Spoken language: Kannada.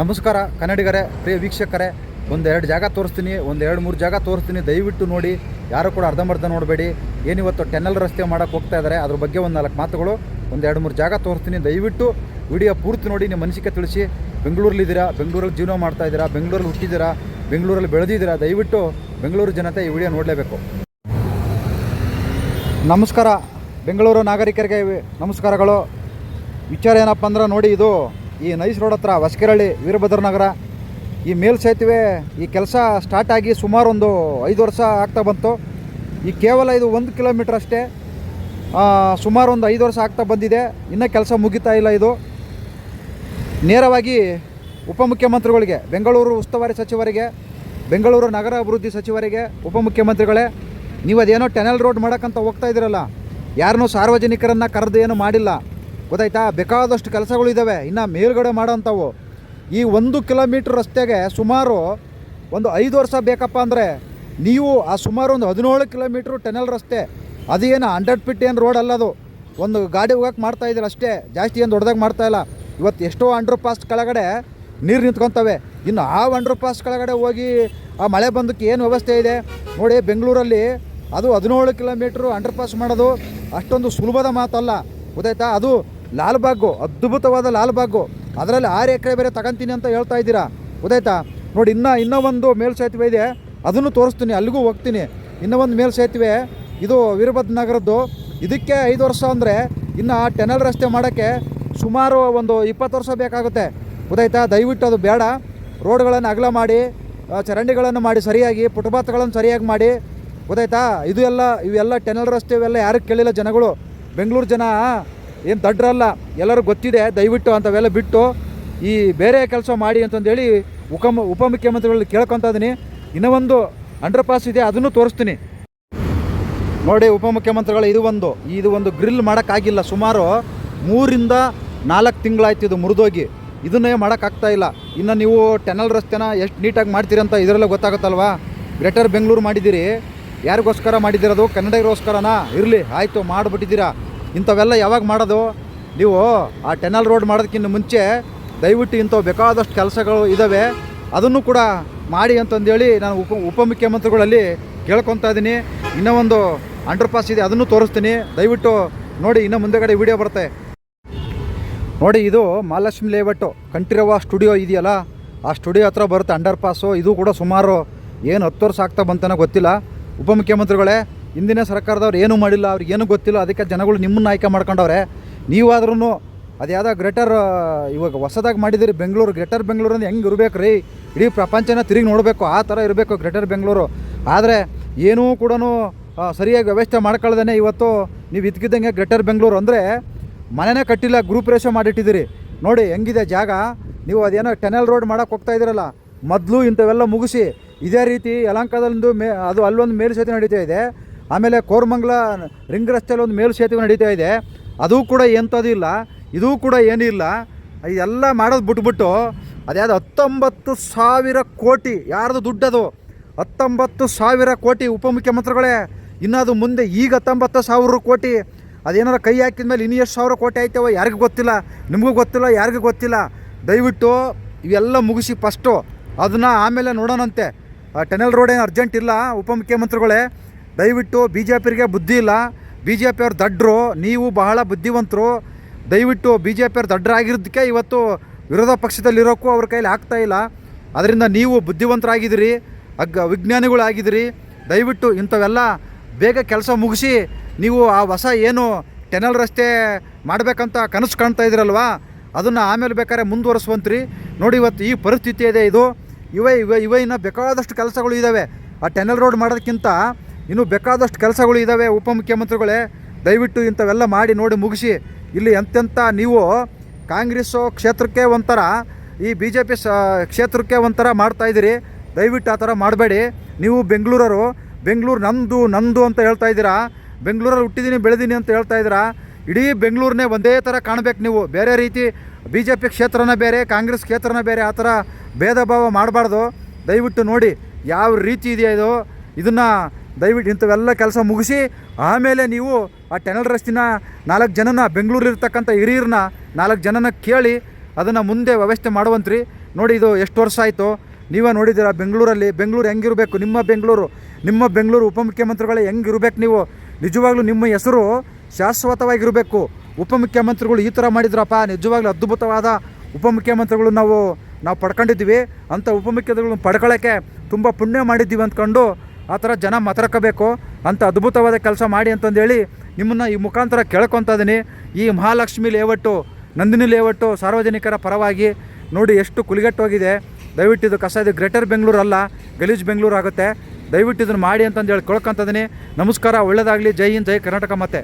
ನಮಸ್ಕಾರ ಕನ್ನಡಿಗರೇ, ಪ್ರಿಯ ವೀಕ್ಷಕರೇ ಒಂದು ಎರಡು ಜಾಗ ತೋರಿಸ್ತೀನಿ ಒಂದು ಎರಡು ಮೂರು ಜಾಗ ತೋರಿಸ್ತೀನಿ, ದಯವಿಟ್ಟು ನೋಡಿ, ಯಾರು ಕೂಡ ಅರ್ಧಂಬರ್ಧ ನೋಡಬೇಡಿ. ಏನಿವತ್ತು ಟೆನ್ನಲ್ ರಸ್ತೆ ಮಾಡೋಕ್ಕೆ ಹೋಗ್ತಾ ಇದ್ದಾರೆ ಅದ್ರ ಬಗ್ಗೆ ಒಂದು ನಾಲ್ಕು ಮಾತುಗಳು ಒಂದು ಎರಡು ಮೂರು ಜಾಗ ತೋರಿಸ್ತೀನಿ, ದಯವಿಟ್ಟು ವಿಡಿಯೋ ಪೂರ್ತಿ ನೋಡಿ, ನಿಮ್ಮ ಮನಸ್ಸಿಗೆ ತಿಳಿಸಿ. ಬೆಂಗಳೂರಲ್ಲಿದ್ದೀರಾ ಬೆಂಗಳೂರಲ್ಲಿ ಜೀವನ ಮಾಡ್ತಾ ಇದ್ದೀರಾ, ಬೆಂಗಳೂರಲ್ಲಿ ಹುಟ್ಟಿದ್ದೀರಾ, ಬೆಂಗಳೂರಲ್ಲಿ ಬೆಳೆದಿದ್ದೀರಾ, ದಯವಿಟ್ಟು ಬೆಂಗಳೂರು ಜನತೆ ಈ ವಿಡಿಯೋ ನೋಡಲೇಬೇಕು. ನಮಸ್ಕಾರ, ಬೆಂಗಳೂರು ನಾಗರಿಕರಿಗೆ, ನಮಸ್ಕಾರಗಳು. ವಿಚಾರ ಏನಪ್ಪ ಅಂದ್ರೆ ನೋಡಿ, ಇದು ಈ ನೈಸ್ ರೋಡ್ ಹತ್ರ ಹೊಸಕೆರಳ್ಳಿ ವೀರಭದ್ರ ನಗರ. ಈ ಮೇಲ್ ಸೇತುವೆ ಈ ಕೆಲಸ ಸ್ಟಾರ್ಟ್ ಆಗಿ ಸುಮಾರು ಒಂದು ಐದು ವರ್ಷ ಆಗ್ತಾ ಬಂತು. ಈ ಕೇವಲ ಇದು ಒಂದು ಕಿಲೋಮೀಟ್ರ್ ಅಷ್ಟೇ. ಸುಮಾರು ಒಂದು ಐದು ವರ್ಷ ಆಗ್ತಾ ಬಂದಿದೆ. ಇನ್ನೂ ಕೆಲಸ ಮುಗಿತಾ ಇಲ್ಲ ಇದು. ನೇರವಾಗಿ ಉಪಮುಖ್ಯಮಂತ್ರಿಗಳಿಗೆ, ಬೆಂಗಳೂರು ಉಸ್ತುವಾರಿ ಸಚಿವರಿಗೆ, ಬೆಂಗಳೂರು ನಗರ ಅಭಿವೃದ್ಧಿ ಸಚಿವರಿಗೆ, ಉಪಮುಖ್ಯಮಂತ್ರಿಗಳೇ, ನೀವು ಅದೇನೋ ಟೆನಲ್ ರೋಡ್ ಮಾಡೋಕ್ಕಂತ ಹೋಗ್ತಾ ಇದ್ದೀರಲ್ಲ. ಯಾರನ್ನೂ ಸಾರ್ವಜನಿಕರನ್ನು ಕರೆದು ಏನು ಮಾಡಿಲ್ಲ. ಗೊತ್ತಾಯ್ತಾ? ಬೇಕಾದಷ್ಟು ಕೆಲಸಗಳು ಇದ್ದಾವೆ ಇನ್ನು ಮೇಲ್ಗಡೆ ಮಾಡೋಂಥವು ಈ ಒಂದು ಕಿಲೋಮೀಟ್ರ್ ರಸ್ತೆಗೆ ಸುಮಾರು ಒಂದು ಐದು ವರ್ಷ ಬೇಕಪ್ಪ ಅಂದರೆ ನೀವು ಆ ಸುಮಾರು ಒಂದು ಹದಿನೇಳು ಕಿಲೋಮೀಟ್ರ್ ಟೆನಲ್ ರಸ್ತೆ ಅದೇನು ಹಂಡ್ರೆಡ್ ಫಿಟ್ ಏನು ರೋಡ್ ಅಲ್ಲ ಅದು. ಒಂದು ಗಾಡಿ ಹೋಗಕ್ಕೆ ಮಾಡ್ತಾ ಇದ್ದೀರ ಅಷ್ಟೇ. ಜಾಸ್ತಿ ಏನು ದೊಡ್ಡದಾಗಿ ಮಾಡ್ತಾ ಇಲ್ಲ. ಇವತ್ತು ಎಷ್ಟೋ ಅಂಡರ್ ಪಾಸ್ ಕೆಳಗಡೆ ನೀರು ನಿಂತ್ಕೊತವೆ. ಇನ್ನು ಆ ಅಂಡರ್ ಪಾಸ್ ಕೆಳಗಡೆ ಹೋಗಿ ಆ ಮಳೆ ಬಂದಕ್ಕೆ ಏನು ವ್ಯವಸ್ಥೆ ಇದೆ? ನೋಡಿ, ಬೆಂಗಳೂರಲ್ಲಿ ಅದು ಹದಿನೇಳು ಕಿಲೋಮೀಟ್ರು ಅಂಡರ್ ಪಾಸ್ ಮಾಡೋದು ಅಷ್ಟೊಂದು ಸುಲಭದ ಮಾತಲ್ಲ. ಗೊತ್ತಾಯ್ತಾ? ಅದು ಲಾಲ್ಬಾಗು, ಅದ್ಭುತವಾದ ಲಾಲ್ಬಾಗು. ಅದರಲ್ಲಿ ಆರು ಎಕರೆ ಬೇರೆ ತಗೊಂತೀನಿ ಅಂತ ಹೇಳ್ತಾ ಇದ್ದೀರಾ? ಗೊತ್ತಾಯ್ತಾ? ನೋಡಿ, ಇನ್ನೂ ಇನ್ನೂ ಒಂದು ಮೇಲ್ಸೇತುವೆ ಇದೆ. ಅದನ್ನು ತೋರಿಸ್ತೀನಿ, ಅಲ್ಲಿಗೂ ಹೋಗ್ತೀನಿ. ಇನ್ನೂ ಒಂದು ಮೇಲ್ಸೇತುವೆ, ಇದು ವೀರಭದ್ರ ನಗರದ್ದು ಇದಕ್ಕೆ ಐದು ವರ್ಷ ಅಂದರೆ ಇನ್ನು ಟೆನಲ್ ರಸ್ತೆ ಮಾಡೋಕ್ಕೆ ಸುಮಾರು ಒಂದು ಇಪ್ಪತ್ತು ವರ್ಷ ಬೇಕಾಗುತ್ತೆ. ಗೊತ್ತಾಯ್ತಾ? ದಯವಿಟ್ಟು ಅದು ಬೇಡ. ರೋಡ್ಗಳನ್ನು ಅಗಲ ಮಾಡಿ ಚರಂಡಿಗಳನ್ನು ಮಾಡಿ ಸರಿಯಾಗಿ, ಫುಟ್ಪಾತ್ಗಳನ್ನು ಸರಿಯಾಗಿ ಮಾಡಿ. ಗೊತ್ತಾಯ್ತಾ? ಇದು ಎಲ್ಲ, ಇವೆಲ್ಲ ಟೆನಲ್ ರಸ್ತೆ ಇವೆಲ್ಲ ಯಾರಿಗೂ ಕೇಳಿಲ್ಲ ಜನಗಳು. ಬೆಂಗಳೂರು ಜನ. ಏನು ದಡ್ರಲ್ಲ, ಎಲ್ಲರೂ ಗೊತ್ತಿದೆ, ದಯವಿಟ್ಟು ಅಂಥವೆಲ್ಲ ಬಿಟ್ಟು ಈ ಬೇರೆ ಕೆಲಸ ಮಾಡಿ ಅಂತಂದೇಳಿ ಉಪಮ ಉಪಮುಖ್ಯಮಂತ್ರಿಗಳಲ್ಲಿ ಕೇಳ್ಕೊತ ಇದೀನಿ. ಇನ್ನೂ ಒಂದು ಅಂಡರ್ ಪಾಸ್ ಇದೆ, ಅದನ್ನು ತೋರಿಸ್ತೀನಿ. ನೋಡಿ ಉಪಮುಖ್ಯಮಂತ್ರಿಗಳು, ಇದು ಒಂದು ಇದು ಒಂದು ಗ್ರಿಲ್ ಮಾಡೋಕ್ಕಾಗಿಲ್ಲ. ಸುಮಾರು ಮೂರಿಂದ ನಾಲ್ಕು ತಿಂಗಳಾಯ್ತು ಇದು ಮುರಿದೋಗಿ. ಇದನ್ನೇ ಮಾಡೋಕ್ಕಾಗ್ತಾ ಇಲ್ಲ. ಇನ್ನು ನೀವು ಟೆನಲ್ ರಸ್ತೆನ ಎಷ್ಟು ನೀಟಾಗಿ ಮಾಡ್ತೀರಿ ಅಂತ ಇದರಲ್ಲೇ ಗೊತ್ತಾಗುತ್ತಲ್ವಾ? ಗ್ರೇಟರ್ ಬೆಂಗಳೂರು ಮಾಡಿದ್ದೀರಿ. ಯಾರಿಗೋಸ್ಕರ ಮಾಡಿದ್ದೀರದು ಕನ್ನಡಿಗರಿಗೋಸ್ಕರನಾ ಇರಲಿ, ಆಯಿತು, ಮಾಡಿಬಿಟ್ಟಿದ್ದೀರಾ? ಇಂಥವೆಲ್ಲ ಯಾವಾಗ ಮಾಡೋದು? ನೀವು ಆ ಟೆನಲ್ ರೋಡ್ ಮಾಡೋದಕ್ಕಿಂತ ಮುಂಚೆ ದಯವಿಟ್ಟು ಇಂಥವು ಬೇಕಾದಷ್ಟು ಕೆಲಸಗಳು ಇದ್ದಾವೆ. ಅದನ್ನು ಕೂಡ ಮಾಡಿ ಅಂತಂದೇಳಿ ನಾನು ಉಪ, ಉಪಮುಖ್ಯಮಂತ್ರಿಗಳಲ್ಲಿ ಕೇಳ್ಕೊತಾ ಇದ್ದೀನಿ. ಇನ್ನೂ ಒಂದು ಅಂಡರ್ ಪಾಸ್ ಇದೆ, ಅದನ್ನು ತೋರಿಸ್ತೀನಿ. ದಯವಿಟ್ಟು ನೋಡಿ, ಇನ್ನು ಮುಂದೆಗಡೆ ವಿಡಿಯೋ ಬರುತ್ತೆ. ನೋಡಿ, ಇದು ಮಹಾಲಕ್ಷ್ಮಿ ಲೇಔಟು. ಕಂಠೀರವ ಸ್ಟುಡಿಯೋ ಇದೆಯಲ್ಲ? ಆ ಸ್ಟುಡಿಯೋ ಹತ್ರ ಬರುತ್ತೆ ಅಂಡರ್ ಪಾಸು ಇದು ಕೂಡ ಸುಮಾರು ಏನು ಹತ್ತು ವರ್ಷ ಆಗ್ತಾ ಬಂತನೋ ಗೊತ್ತಿಲ್ಲ. ಉಪಮುಖ್ಯಮಂತ್ರಿಗಳೇ ಹಿಂದಿನ ಸರ್ಕಾರದವ್ರು ಏನೂ ಮಾಡಿಲ್ಲ, ಅವ್ರಿಗೆ ಏನೂ ಗೊತ್ತಿಲ್ಲ, ಅದಕ್ಕೆ ಜನಗಳು ನಿಮ್ಮನ್ನು ಆಯ್ಕೆ ಮಾಡ್ಕೊಂಡವ್ರೆ. ನೀವಾದ್ರೂ ಅದು ಯಾವುದೋ ಗ್ರೇಟರ್ ಇವಾಗ ಹೊಸದಾಗಿ ಮಾಡಿದಿರಿ ಬೆಂಗಳೂರು, ಗ್ರೇಟರ್ ಬೆಂಗಳೂರು ಹೆಂಗೆ ಇರಬೇಕು ರೀ ಇಡೀ ಪ್ರಪಂಚನ ತಿರುಗಿ ನೋಡಬೇಕು, ಆ ಥರ ಇರಬೇಕು ಗ್ರೇಟರ್ ಬೆಂಗಳೂರು. ಆದರೆ ಏನೂ ಕೂಡ ಸರಿಯಾಗಿ ವ್ಯವಸ್ಥೆ ಮಾಡ್ಕೊಳ್ದೇ ಇವತ್ತು ನೀವು ಇದ್ಕಿದ್ದಂಗೆ ಗ್ರೇಟರ್ ಬೆಂಗಳೂರು ಅಂದರೆ ಮನೆನೇ ಕಟ್ಟಿಲ್ಲ ಗ್ರೂಪ್ ರೇಷೋ ಮಾಡಿಟ್ಟಿದ್ದೀರಿ. ನೋಡಿ ಹೆಂಗಿದೆ ಜಾಗ. ನೀವು ಅದೇನೋ ಟೆನಲ್ ರೋಡ್ ಮಾಡೋಕೆ ಹೋಗ್ತಾ ಇದ್ದೀರಲ್ಲ, ಮೊದಲು ಇಂಥವೆಲ್ಲ ಮುಗಿಸಿ ಇದೇ ರೀತಿ ಯಲಂಕದಲ್ಲೊಂದು ಮೇ, ಅದು ಅಲ್ಲೊಂದು ಮೇಲು ಸೇತುವೆ ನಡೀತಾ ಇದೆ. ಆಮೇಲೆ ಕೋರಮಂಗಲ ರಿಂಗ್ ರಸ್ತೆಯಲ್ಲಿ ಒಂದು ಮೇಲು ಸೇತುವೆ ನಡೀತಾ ಇದೆ. ಅದು ಕೂಡ ಎಂಥದ್ದು ಇಲ್ಲ. ಇದೂ ಕೂಡ ಏನೂ ಇಲ್ಲ ಇದೆಲ್ಲ ಮಾಡೋದು ಬಿಟ್ಬಿಟ್ಟು ಅದ್ಯಾವುದು ಹತ್ತೊಂಬತ್ತು ಸಾವಿರ ಕೋಟಿ, ಯಾರ್ದು ದುಡ್ಡದು? ಹತ್ತೊಂಬತ್ತು ಸಾವಿರ ಕೋಟಿ ಉಪಮುಖ್ಯಮಂತ್ರಿಗಳೇ. ಇನ್ನದು ಮುಂದೆ ಈಗ ಹತ್ತೊಂಬತ್ತು ಸಾವಿರ ಕೋಟಿ. ಅದೇನಾರ ಕೈ ಹಾಕಿದ ಮೇಲೆ ಇನ್ನೂ ಎಷ್ಟು ಸಾವಿರ ಕೋಟಿ ಆಯ್ತವ ಯಾರಿಗೂ ಗೊತ್ತಿಲ್ಲ. ನಿಮಗೂ ಗೊತ್ತಿಲ್ಲ, ಯಾರಿಗೂ ಗೊತ್ತಿಲ್ಲ. ದಯವಿಟ್ಟು ಇವೆಲ್ಲ ಮುಗಿಸಿ ಫಸ್ಟು. ಅದನ್ನು ಆಮೇಲೆ ನೋಡೋಣಂತೆ. ಟೆನಲ್ ರೋಡ್ ಏನು ಅರ್ಜೆಂಟ್ ಇಲ್ಲ ಉಪಮುಖ್ಯಮಂತ್ರಿಗಳೇ. ದಯವಿಟ್ಟು ಬಿ ಜೆ ಪಿರಿಗೆ ಬುದ್ಧಿ ಇಲ್ಲ. ಬಿ ಜೆ ಪಿಯವ್ರು ದಡ್ಡರು ನೀವು ಬಹಳ ಬುದ್ಧಿವಂತರು. ದಯವಿಟ್ಟು ಬಿ ಜೆ ಪಿಯವ್ರು ದಡ್ಡರಾಗಿರೋದಕ್ಕೆ ಇವತ್ತು ವಿರೋಧ ಪಕ್ಷದಲ್ಲಿರೋಕ್ಕೂ ಅವ್ರ ಕೈಲಿ ಆಗ್ತಾ ಇಲ್ಲ. ಅದರಿಂದ ನೀವು ಬುದ್ಧಿವಂತರಾಗಿದ್ದೀರಿ ಅಗ್ಗ ವಿಜ್ಞಾನಿಗಳಾಗಿದ್ದೀರಿ ದಯವಿಟ್ಟು ಇಂಥವೆಲ್ಲ ಬೇಗ ಕೆಲಸ ಮುಗಿಸಿ, ನೀವು ಆ ಹೊಸ ಏನು ಟೆನಲ್ ರಸ್ತೆ ಮಾಡಬೇಕಂತ ಕನಸು ಕಾಣ್ತಾ ಇದ್ದೀರಲ್ವ? ಅದನ್ನು ಆಮೇಲೆ ಬೇಕಾದ್ರೆ ಮುಂದುವರಿಸುವಂತ್ರಿ. ನೋಡಿ ಇವತ್ತು ಈ ಪರಿಸ್ಥಿತಿ ಇದೆ ಇದು. ಇವೆ ಇವೆ ಇವೆ ಇನ್ನೂ ಬೇಕಾದಷ್ಟು ಕೆಲಸಗಳು ಇದ್ದಾವೆ ಆ ಟೆನಲ್ ರೋಡ್ ಮಾಡೋದಕ್ಕಿಂತ ಇನ್ನೂ ಬೇಕಾದಷ್ಟು ಕೆಲಸಗಳು ಇದ್ದಾವೆ ಉಪಮುಖ್ಯಮಂತ್ರಿಗಳೇ, ದಯವಿಟ್ಟು ಇಂಥವೆಲ್ಲ ಮಾಡಿ ನೋಡಿ ಮುಗಿಸಿ. ಇಲ್ಲಿ ಎಂತೆಂಥ ನೀವು ಕಾಂಗ್ರೆಸ್ಸು ಕ್ಷೇತ್ರಕ್ಕೆ ಒಂಥರ, ಈ ಬಿ ಜೆ ಪಿ ಸ, ಕ್ಷೇತ್ರಕ್ಕೆ ಒಂಥರ ಮಾಡ್ತಾಯಿದ್ದೀರಿ ದಯವಿಟ್ಟು ಆ ಥರ ಮಾಡಬೇಡಿ. ನೀವು ಬೆಂಗಳೂರರು, ಬೆಂಗಳೂರು ನಂದು ನಂದು ಅಂತ ಹೇಳ್ತಾ ಇದ್ದೀರಾ? ಬೆಂಗಳೂರಲ್ಲಿ ಹುಟ್ಟಿದ್ದೀನಿ ಬೆಳೆದೀನಿ ಅಂತ ಹೇಳ್ತಾ ಇದ್ದೀರಾ? ಇಡೀ ಬೆಂಗಳೂರನ್ನೇ ಒಂದೇ ಥರ ಕಾಣಬೇಕು ನೀವು. ಬೇರೆ ರೀತಿ ಬಿ ಜೆ ಪಿ ಕ್ಷೇತ್ರನ ಬೇರೆ, ಕಾಂಗ್ರೆಸ್ ಕ್ಷೇತ್ರನ ಬೇರೆ, ಆ ಥರ ಭೇದ ಭಾವ ಮಾಡಬಾರ್ದು. ದಯವಿಟ್ಟು ನೋಡಿ, ಯಾವ ರೀತಿ ಇದೆಯಾ ಇದು? ಇದನ್ನು ದಯವಿಟ್ಟು ಇಂಥವೆಲ್ಲ ಕೆಲಸ ಮುಗಿಸಿ, ಆಮೇಲೆ ನೀವು ಆ ಟೆನಲ್ ರಸ್ತಿನ ನಾಲ್ಕು ಜನನ ಬೆಂಗಳೂರಿರ್ತಕ್ಕಂಥ ಹಿರಿಯರನ್ನ ನಾಲ್ಕು ಜನನ ಕೇಳಿ ಅದನ್ನು ಮುಂದೆ ವ್ಯವಸ್ಥೆ ಮಾಡುವಂತ್ರಿ. ನೋಡಿ ಇದು ಎಷ್ಟು ವರ್ಷ ಆಯಿತು, ನೀವೇ ನೋಡಿದ್ದೀರಾ ಬೆಂಗಳೂರಲ್ಲಿ, ಬೆಂಗಳೂರು ಹೆಂಗಿರಬೇಕು, ನಿಮ್ಮ ಬೆಂಗಳೂರು ನಿಮ್ಮ ಬೆಂಗಳೂರು ಉಪಮುಖ್ಯಮಂತ್ರಿಗಳೇ ಹೆಂಗಿರಬೇಕು ನೀವು? ನಿಜವಾಗ್ಲೂ ನಿಮ್ಮ ಹೆಸರು ಶಾಶ್ವತವಾಗಿರಬೇಕು. ಉಪಮುಖ್ಯಮಂತ್ರಿಗಳು ಈ ಥರ ಮಾಡಿದ್ರಪ್ಪ, ನಿಜವಾಗ್ಲೂ ಅದ್ಭುತವಾದ ಉಪಮುಖ್ಯಮಂತ್ರಿಗಳು ನಾವು ನಾವು ಪಡ್ಕೊಂಡಿದ್ದೀವಿ. ಅಂಥ ಉಪಮುಖ್ಯಮಂತ್ರಿಗಳನ್ನ ಪಡ್ಕೊಳ್ಳೋಕ್ಕೆ ತುಂಬ ಪುಣ್ಯ ಮಾಡಿದ್ದೀವಿ ಅಂದ್ಕೊಂಡು ಆ ಥರ ಜನ ಮಾತಾಡ್ಕೋಬೇಕು ಅಂತ ಅದ್ಭುತವಾದ ಕೆಲಸ ಮಾಡಿ ಅಂತಂದೇಳಿ ನಿಮ್ಮನ್ನು ಈ ಮುಖಾಂತರ ಕೇಳ್ಕೊತಿದ್ದೀನಿ ಈ ಮಹಾಲಕ್ಷ್ಮಿ ಲೇಔಟು, ನಂದಿನಿ ಲೇಔಟು ಸಾರ್ವಜನಿಕರ ಪರವಾಗಿ ನೋಡಿ ಎಷ್ಟು ಕುಲಿಗಟ್ಟೋಗಿದೆ. ದಯವಿಟ್ಟು ಇದು ಕಸ, ಇದು ಗ್ರೇಟರ್ ಬೆಂಗಳೂರು ಅಲ್ಲ, ಗಲೀಜ್ ಬೆಂಗಳೂರು ಆಗುತ್ತೆ. ದಯವಿಟ್ಟು ಇದನ್ನು ಮಾಡಿ ಅಂತಂದು ಹೇಳಿ ಕೇಳ್ಕೊತಿದ್ದೀನಿ ನಮಸ್ಕಾರ ಒಳ್ಳೆಯದಾಗಲಿ ಜೈ ಹಿಂದ್, ಜೈ ಕರ್ನಾಟಕ ಮತ್ತೆ